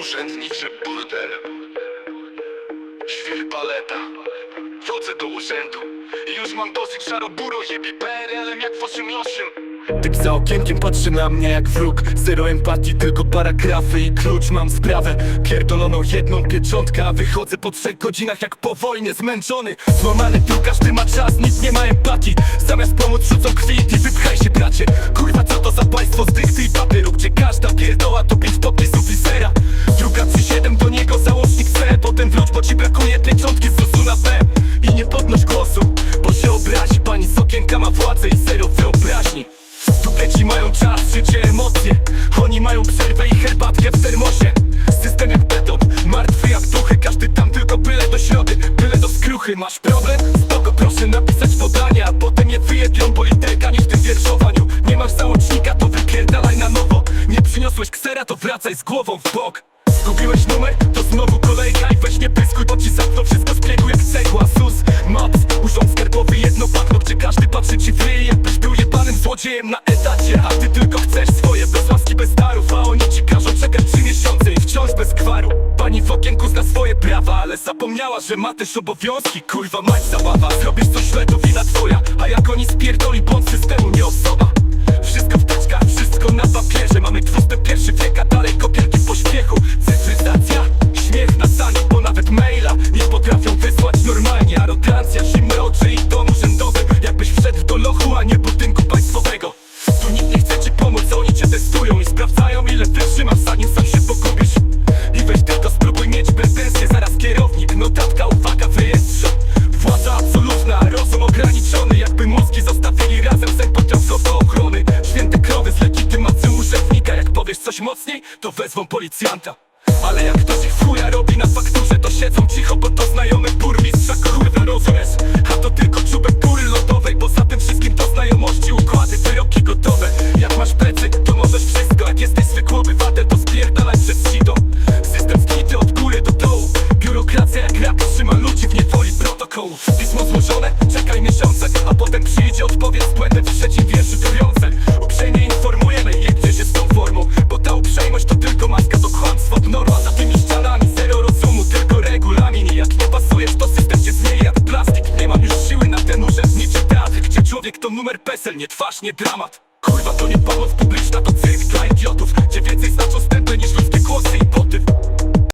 Urzędniczy burdel. Świr paleta. Wchodzę do urzędu. Już mam dosyć szaroburo Jebie PRL-em jak w 88 Typ za okienkiem patrzy na mnie jak wróg. Zero empatii, tylko paragrafy i klucz Mam sprawę, pierdoloną jedną pieczątkę A wychodzę po trzech godzinach jak po wojnie Zmęczony, złamany tu każdy ma czas Nikt nie ma empatii, zamiast pomóc rzucą kwit I wypchaj się bracie, kurwa co Potem wróć, bo ci brakuje pieczątki z ZUS-u na P. I nie podnoś głosu, bo się obrazi. Pani z okienka ma władzę i zero wyobraźni. Stupleci mają czas, życie, emocje. Oni mają przerwę i herbatkę w termosie. System jak beton, martwy jak duchy. Każdy tam tylko byle do środy, byle do skruchy. Masz problem? Spoko, proszę napisać podanie A potem je wyjebią, bo literka nie w tym wierszowaniu. Nie masz załącznika, to wypierdalaj na nowo. Nie przyniosłeś ksera, to wracaj z głową w bok. Zgubiłeś numer? To znowu ale zapomniała, że ma też obowiązki Kurwa mać zabawa, zrobisz coś źle, to wina twoja. A jak oni coś mocniej, to wezwą policjanta. Ale jak ktoś ich chuja robi na fakturze To siedzą cicho, bo to znajomy burmistrza Kurwa rozumiesz? A to tylko czubek góry lodowej Bo za tym wszystkim to znajomości, układy, wyroki gotowe. Jak masz plecy, to możesz wszystko. Jak jesteś zwykły obywatel, to spierdalaj przez sito System zgnity od góry do dołu. Biurokracja jak rak trzyma ludzi w niewoli protokołów Pismo złożone, czekaj miesiące A potem przyjdzie odpowiedź z błędem w trzecim wierszu biorące numer PESEL, nie twarz, nie dramat. Kurwa to nie